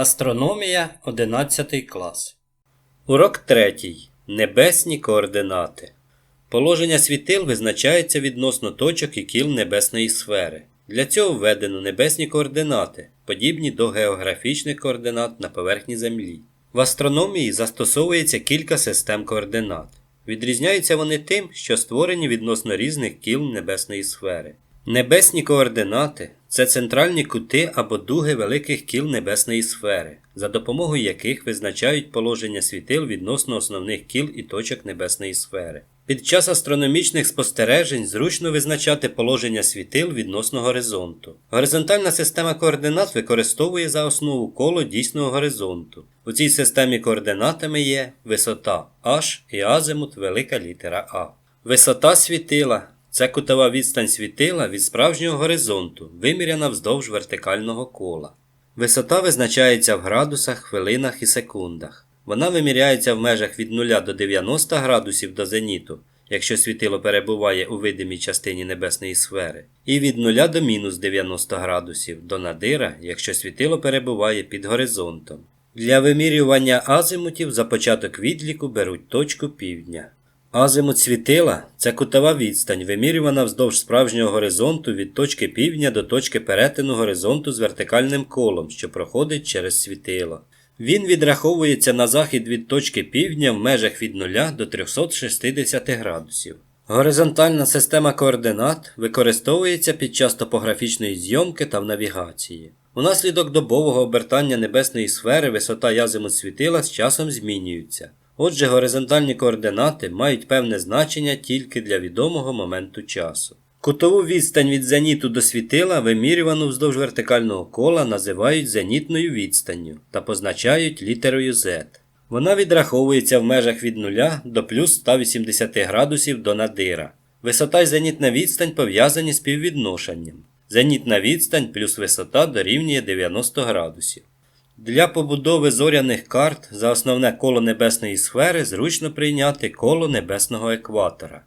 Астрономія 11 клас. Урок 3. Небесні координати. Положення світил визначається відносно точок і кіл небесної сфери. Для цього введено небесні координати, подібні до географічних координат на поверхні Землі. В астрономії застосовується кілька систем координат. Відрізняються вони тим, що створені відносно різних кіл небесної сфери. Небесні координати це центральні кути або дуги великих кіл небесної сфери, за допомогою яких визначають положення світил відносно основних кіл і точок небесної сфери. Під час астрономічних спостережень зручно визначати положення світил відносно горизонту. Горизонтальна система координат використовує за основу коло дійсного горизонту. У цій системі координатами є висота h і азимут велика літера А. Висота світила це кутова відстань світила від справжнього горизонту, виміряна вздовж вертикального кола. Висота визначається в градусах, хвилинах і секундах. Вона виміряється в межах від 0 до 90 градусів до зеніту, якщо світило перебуває у видимій частині небесної сфери, і від 0 до мінус 90 градусів до надира, якщо світило перебуває під горизонтом. Для вимірювання азимутів за початок відліку беруть точку півдня. Азимут світила це кутова відстань, вимірювана вздовж справжнього горизонту від точки півдня до точки перетину горизонту з вертикальним колом, що проходить через світило. Він відраховується на захід від точки півдня в межах від 0 до 360 градусів. Горизонтальна система координат використовується під час топографічної зйомки та в навігації. Унаслідок добового обертання небесної сфери висота і азимут світила з часом змінюються. Отже, горизонтальні координати мають певне значення тільки для відомого моменту часу. Кутову відстань від зеніту до світила, вимірювану вздовж вертикального кола, називають зенітною відстанню та позначають літерою Z. Вона відраховується в межах від 0 до плюс 180 градусів до надира. Висота й зенітна відстань пов'язані співвідношенням. Зенітна відстань плюс висота дорівнює 90 градусів. Для побудови зоряних карт за основне коло небесної сфери зручно прийняти коло небесного екватора.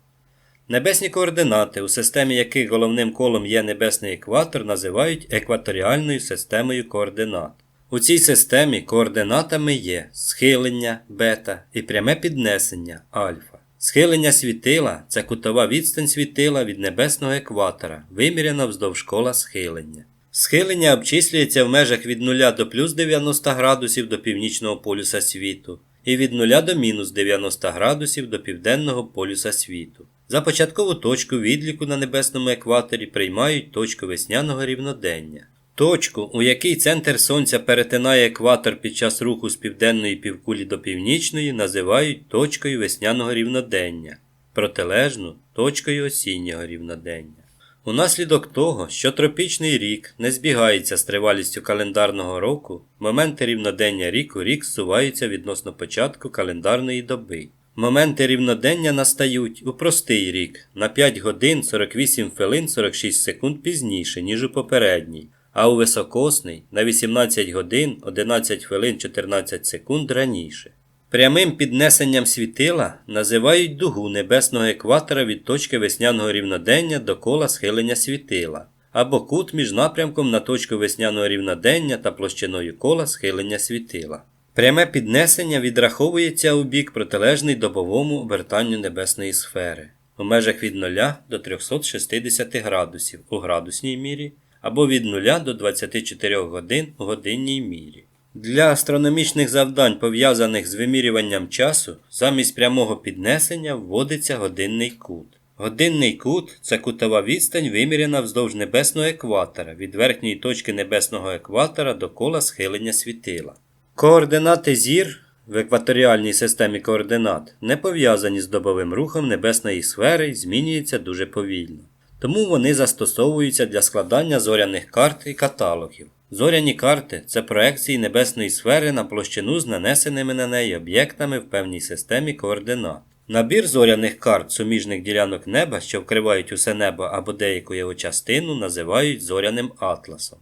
Небесні координати, у системі яких головним колом є небесний екватор, називають екваторіальною системою координат. У цій системі координатами є схилення бета і пряме піднесення альфа. Схилення світила це кутова відстань світила від небесного екватора, виміряна вздовж кола схилення. Схилення обчислюється в межах від 0 до плюс 90 градусів до північного полюса світу і від 0 до мінус 90 градусів до південного полюса світу. За початкову точку відліку на небесному екваторі приймають точку весняного рівнодення. Точку, у якій центр Сонця перетинає екватор під час руху з південної півкулі до північної, називають точкою весняного рівнодення, протилежну точкою осіннього рівнодення. Унаслідок того, що тропічний рік не збігається з тривалістю календарного року, моменти рівнодення рік у рік зсуваються відносно початку календарної доби. Моменти рівнодення настають у простий рік на 5 годин 48 хвилин 46 секунд пізніше, ніж у попередній, а у високосний на 18 годин 11 хвилин 14 секунд раніше. Прямим піднесенням світила називають дугу небесного екватора від точки весняного рівнодення до кола схилення світила, або кут між напрямком на точку весняного рівнодення та площиною кола схилення світила. Пряме піднесення відраховується у бік протилежний добовому обертанню небесної сфери у межах від 0 до 360 градусів у градусній мірі або від 0 до 24 годин у годинній мірі. Для астрономічних завдань, пов'язаних з вимірюванням часу, замість прямого піднесення вводиться годинний кут. Годинний кут це кутова відстань, виміряна вздовж небесного екватора від верхньої точки небесного екватора до кола схилення світила. Координати зір в екваторіальній системі координат не пов'язані з добовим рухом небесної сфери і змінюються дуже повільно. Тому вони застосовуються для складання зоряних карт і каталогів. Зоряні карти це проекції небесної сфери на площину з нанесеними на неї об'єктами в певній системі координат. Набір зоряних карт суміжних ділянок неба, що вкривають усе небо або деяку його частину, називають зоряним атласом.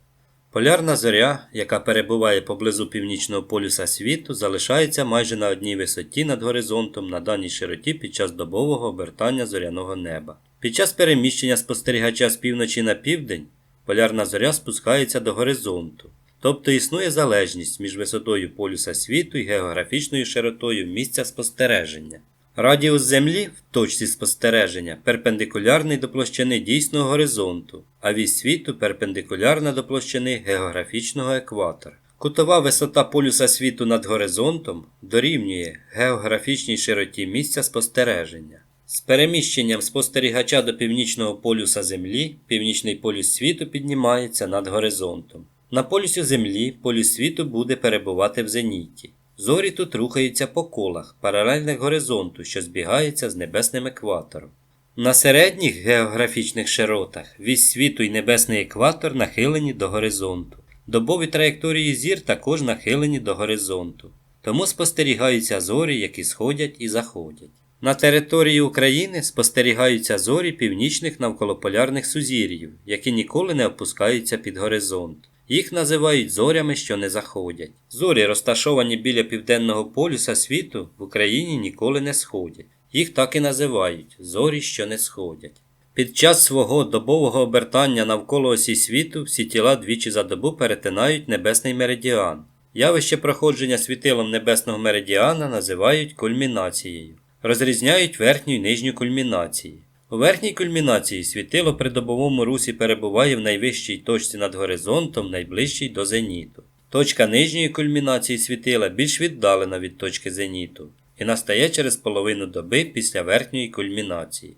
Полярна зоря, яка перебуває поблизу північного полюса світу, залишається майже на одній висоті над горизонтом на даній широті під час добового обертання зоряного неба. Під час переміщення спостерігача з півночі на південь полярна зоря спускається до горизонту. Тобто існує залежність між висотою полюса світу і географічною широтою місця спостереження. Радіус Землі в точці спостереження перпендикулярний до площини дійсного горизонту, а вісь світу перпендикулярна до площини географічного екватора. Кутова висота полюса світу над горизонтом дорівнює географічній широті місця спостереження. З переміщенням спостерігача до північного полюса Землі північний полюс світу піднімається над горизонтом. На полюсі Землі полюс світу буде перебувати в зеніті. Зорі тут рухаються по колах, паралельних горизонту, що збігаються з небесним екватором. На середніх географічних широтах вісь світу і небесний екватор нахилені до горизонту. Добові траєкторії зір також нахилені до горизонту. Тому спостерігаються зорі, які сходять і заходять. На території України спостерігаються зорі північних навколополярних сузір'їв, які ніколи не опускаються під горизонт. Їх називають зорями, що не заходять. Зорі, розташовані біля південного полюса світу, в Україні ніколи не сходять. Їх так і називають зорі, що не сходять. Під час свого добового обертання навколо осі світу всі тіла двічі за добу перетинають небесний меридіан. Явище проходження світилом небесного меридіана називають кульмінацією. Розрізняють верхню і нижню кульмінації. У верхній кульмінації світило при добовому русі перебуває в найвищій точці над горизонтом, найближчій до зеніту. Точка нижньої кульмінації світила більш віддалена від точки зеніту і настає через половину доби після верхньої кульмінації.